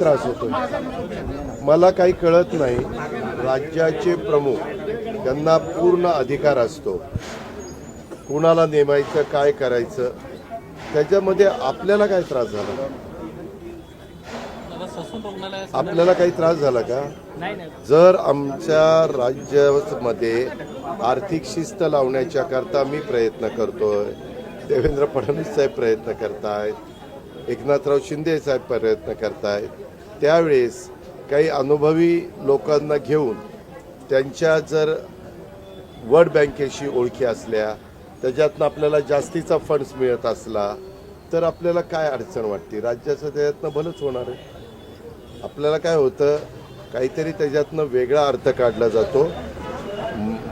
त्रास होतोय. मला काही कळत नाही राज्याचे प्रमुख त्यांना पूर्ण अधिकार असतो. कुणाला नेमायचं काय करायचं त्याच्यामध्ये आपल्याला काय त्रास झाला? आपल्याला काही त्रास झाला का? जर आमच्या राज्यामध्ये आर्थिक शिस्त लावण्याच्या करता मी प्रयत्न करतोय देवेंद्र फडणवीस साहेब प्रयत्न करतायत एकनाथराव शिंदे साहेब प्रयत्न करतायत त्यावेळेस काही अनुभवी लोकांना घेऊन त्यांच्या जर वर्ल्ड बँकेशी ओळखी असल्या त्याच्यातनं आपल्याला जास्तीचा फंड्स मिळत असला तर आपल्याला काय अडचण वाटते? राज्याचं त्याच्यातनं भलंच होणार आहे. आपल्याला काय होतं काहीतरी त्याच्यातनं वेगळा अर्थ काढला जातो.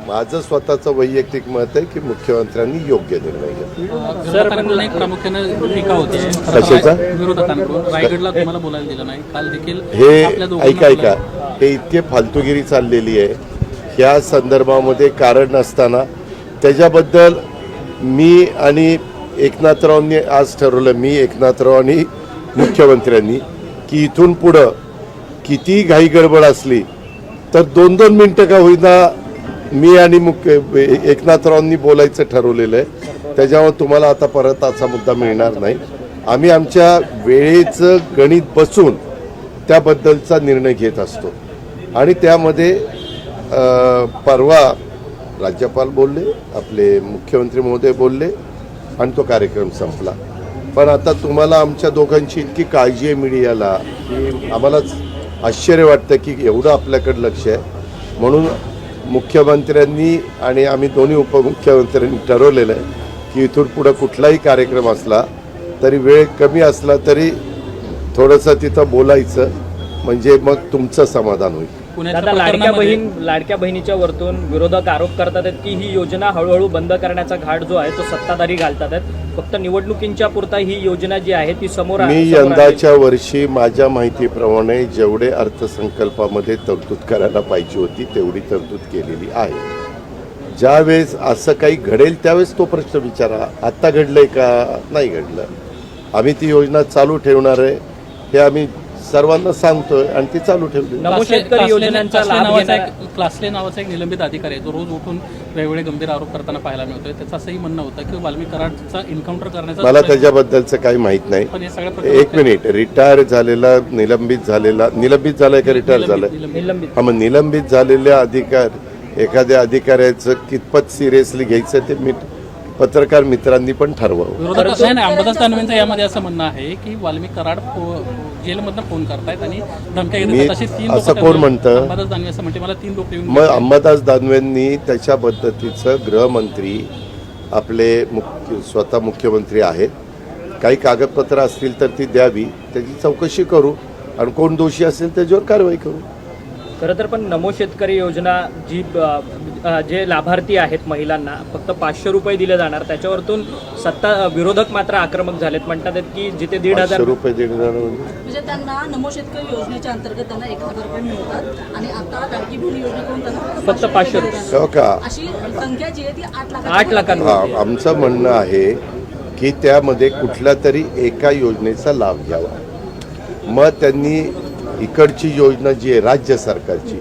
माझं स्वतःचं वैयक्तिक मत आहे की मुख्यमंत्र्यांनी योग्य निर्णय घेतला. विरोधकांकडून एक प्रामुख्याने टीका होते. कशाचा? विरोधकांकडून. रायगडला तुम्हाला बोलायला दिलं नाही. काल देखील हे ऐका ऐका. हे इतके फालतुगिरी चाललेली आहे. ह्या संदर्भामध्ये कारण नसताना त्याच्याबद्दल मी आणि एकनाथरावांनी आज ठरवलं मी एकनाथराव आणि मुख्यमंत्र्यांनी की इथून पुढं किती घाई गडबड असली तर दोन दोन मिनटं का होईना मी आणि मुख्य एकनाथरावांनी बोलायचं ठरवलेलं आहे. त्याच्यामुळे तुम्हाला आता परत असा मुद्दा मिळणार नाही. आम्ही आमच्या वेळेचं गणित बसून त्याबद्दलचा निर्णय घेत असतो. आणि त्यामध्ये परवा राज्यपाल बोलले आपले मुख्यमंत्री महोदय बोलले आणि तो कार्यक्रम संपला. पण आता तुम्हाला आमच्या दोघांची इतकी काळजी आहे मीडियाला की आम्हालाच आश्चर्य वाटतं की एवढं आपल्याकडे लक्ष आहे. म्हणून मुख्यमंत्र्यांनी आणि आम्ही दोन्ही उपमुख्यमंत्र्यांनी ठरवलेलं आहे की इथून पुढं कुठलाही कार्यक्रम असला तरी वेळ कमी असला तरी थोडंसं तिथं बोलायचं म्हणजे मग तुमचं समाधान होईल. दादा लाडक्या बहीण लाडक्या बहिणीच्या वरतून विरोधक आरोप करतात आहेत की ही योजना हळूहळू बंद करण्याचा घाट जो आहे तो सत्ताधारी घालतात आहेत. फक्त निवडणुकींच्या पुरता ही योजना जी आहे ती समोर मी. यंदाच्या वर्षी माझ्या माहितीप्रमाणे जेवढे अर्थसंकल्पामध्ये तरतूद करायला पाहिजे होती तेवढी तरतूद केलेली आहे. ज्यावेळेस असं काही घडेल त्यावेळेस तो प्रश्न विचारा आत्ता घडलंय का? नाही घडलं. आम्ही ती योजना चालू ठेवणार आहे. हे आम्ही सर्वांना सांगतोय आणि ती चालू ठेवली. नमो क्लासले- शेतकरी क्लासले- योजनांचा क्लासले लाभ नावाचा एक- क्लासले नावाचा एक निलंबित अधिकारी आहे तो रोज उठून वेगवेगळे गंभीर आरोप करताना पाहायला मिळतोय. त्याचं असंही म्हणणं होतं की वाल्मिक कराडचा एन्काउंटर करण्याचा मला त्याच्याबद्दलचं काही माहीत नाही. हे एक मिनिट. रिटायर झालेला निलंबित झालेला निलंबित झालाय का रिटायर झालाय? हा मग निलंबित झालेल्या अधिकार एखाद्या अधिकाऱ्याचं कितपत सिरियसली घ्यायचं ते मी पत्रकार मित्रांनी पण ठरवावं अंबादास दानवेंचं यामध्ये असं म्हणणं आहे की वाल्मिक कराड जेलमधनं फोन करतायत आणि धमक्या तीन असं कोण म्हणतं? अंबादास दानवे असं म्हणते. मला तीन लोक मग अंबादास दानवेंनी त्याच्या पद्धतीचं गृहमंत्री आपले मुख्य स्वतः मुख्यमंत्री आहेत. काही कागदपत्र असतील तर ती द्यावी. त्याची चौकशी करू. आणि कोण दोषी असेल त्याच्यावर कारवाई करू. खरं तर पण नमो शेतकरी योजना जी जे लाभार्थी आहेत महिलांना फक्त पाचशे रुपये दिले जाणार. त्याच्यावरतून सत्ता विरोधक मात्र आक्रमक झालेत. म्हणतात आहेत की जिथे दीड हजार पाचशे रुपये देणार म्हणजे म्हणजे त्यांना नमो शेतकरी योजनेच्या अंतर्गत त्यांना एक हजार रुपये मिळतात. आणि आता लाडकी बहीण योजनेकडून त्यांना फक्त पाचशे रुपये हो का? अशी संख्या जी आहे ती आठ लाख आठ लाखांवर हा आमचं म्हणणं आहे की त्यामध्ये कुठल्या तरी एका योजनेचा लाभ घ्यावा. मग त्यांनी इकडची योजना जी आहे राज्य सरकारची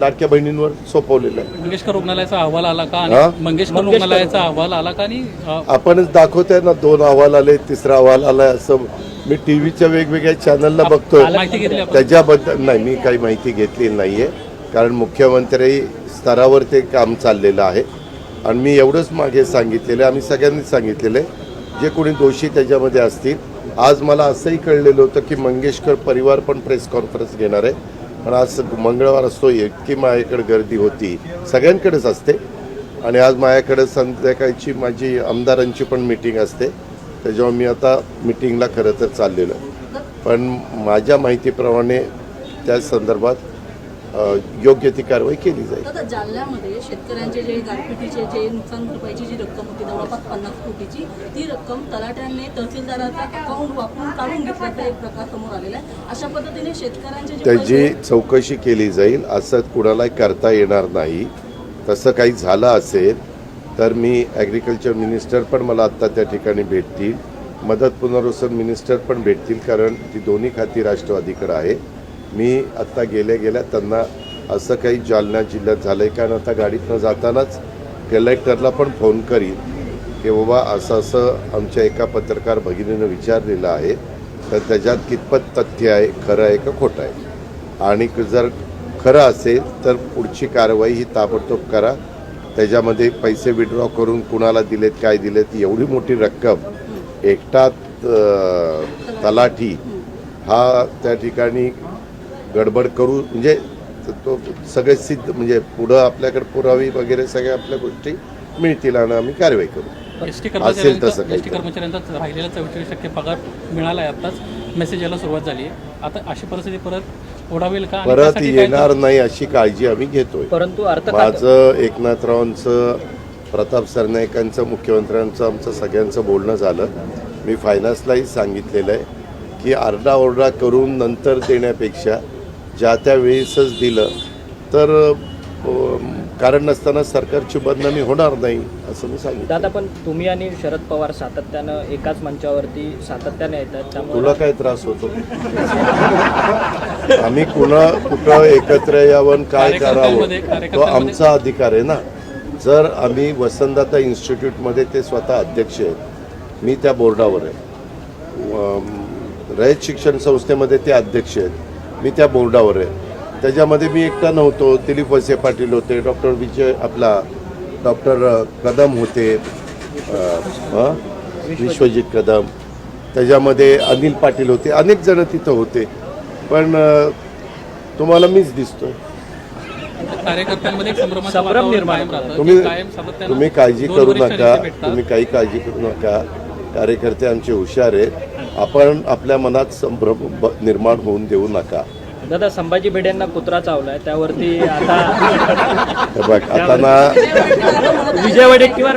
लाडक्या बहिणींवर सोपवलेलं आहे. मंगेशकर रुग्णालयाचा अहवाल आला का? हा? आणि मंगेशकर रुग्णालयाचा अहवाल आला का? आणि अ, आपणच दाखवतोय ना दोन अहवाल आले तिसरा अहवाल आला असं मी टी व्हीच्या वेगवेगळ्या चॅनलला बघतोय. माहिती घेतली आपण. त्याच्याबद्दल नाही मी काही माहिती घेतली नाहीये. कारण मुख्यमंत्री स्तरावर ते काम चाललेलं आहे. आणि मी एवढंच मागे सांगितलेलं आहे आम्ही सगळ्यांनीच सांगितलेलं आहे. जे कोणी दोषी त्याच्यामध्ये असतील. आज मला असंही कळलेलं होतं की मंगेशकर परिवार पण प्रेस कॉन्फरन्स घेणार आहे. पण आज मंगळवार असतो इतकी माझ्याकडे गर्दी होती. सगळ्यांकडेच असते. आणि आज माझ्याकडे संध्याकाळची माझी आमदारांची पण मिटिंग असते. त्याच्यामुळे मी आता मिटिंगला खरं तर चाललेलं पण माझ्या माहितीप्रमाणे त्या संदर्भात योग्य ती कारवाई केली जाईल. आता जालन्यामध्ये शेतकऱ्यांचे जे गारपिटीचे जे नुकसान भरपाईची जी रक्कम होती जवळपास पन्नास कोटीची ती रक्कम तलाट्यांनी तहसीलदाराचा अकाउंट वापरून काढून घेतल्याचा एक प्रकार समोर आलेला आहे. अशा पद्धतीने शेतकऱ्यांचे त्याची चौकशी केली जाईल. असं कुणालाही करता येणार नाही. तसं काही झालं असेल तर मी ॲग्रिकल्चर मिनिस्टर पण मला आत्ता त्या ठिकाणी भेटतील. मदत पुनर्वसन मिनिस्टर पण भेटतील कारण ती दोन्ही खाती राष्ट्रवादीकडे आहे. मी आत्ता गेल्या गेल्या त्यांना असं काही जालना जिल्ह्यात झालं आहे कारण आता गाडीतनं जातानाच कलेक्टरला पण फोन करीन की बाबा असं असं आमच्या एका पत्रकार भगिनीनं विचारलेलं आहे. तर त्याच्यात कितपत तथ्य आहे खरं आहे का खोटं आहे? आणि जर खरं असेल तर पुढची कारवाई ही ताबडतोब करा. त्याच्यामध्ये पैसे विड्रॉ करून कुणाला दिलेत काय दिलेत एवढी मोठी रक्कम एकटात तलाठी हा त्या ठिकाणी गडबड करू म्हणजे तो सगळे सिद्ध म्हणजे पुढं आपल्याकडे पुरावी वगैरे सगळ्या आपल्या गोष्टी मिळतील आणि आम्ही कारवाई करू. असेल तसं काही कर्मचाऱ्यांचा राहिलेला चव्वेचाळीस टक्के पगार मिळाला आहे आताच मेसेज यायला सुरुवात झाली आहे. आता अशी परिस्थिती परत ओढावेल का आणि परत येणार नाही अशी काळजी आम्ही घेतोय. परंतु अर्थ माझं एकनाथरावांचं प्रताप सरनाईकांचं मुख्यमंत्र्यांचं आमचं सगळ्यांचं बोलणं झालं. मी फायनान्सलाही सांगितलेलं आहे की आरडाओरडा करून नंतर देण्यापेक्षा ज्या त्या वेळेसच दिलं तर कारण नसताना सरकारची बदनामी होणार नाही असं मी सांगितलं. दादा पण तुम्ही आणि शरद पवार सातत्यानं एकाच मंचावरती सातत्याने येतात त्यामुळे तुला काय त्रास होतो? आम्ही कुणा कुठं एकत्र यावं काय करावं तो आमचा अधिकार आहे ना. जर आम्ही वसंतदाता इन्स्टिट्यूटमध्ये ते स्वतः अध्यक्ष आहेत मी त्या बोर्डावर आहे. अम, रयत शिक्षण संस्थेमध्ये ते अध्यक्ष आहेत. मी त्या बोर्डावर आहे. त्याच्यामध्ये मी एकटा नव्हतो. दिलीप वसे पाटील होते डॉक्टर विजय आपला डॉक्टर कदम होते विश्वजित कदम. त्याच्यामध्ये अनिल पाटील होते. अनेक जण तिथं होते. पण तुम्हाला मीच राहतं. तुम्ही तुम्ही काळजी करू नका. तुम्ही काही काळजी करू नका. कार्यकर्ते आमचे हुशार आहेत. आपण आपल्या मनात संभ्रम निर्माण होऊन देऊ नका. दादा संभाजी भिडेंना कुत्रा चावलाय त्यावरती आता बघ आता ना विजय वडेट्टीवार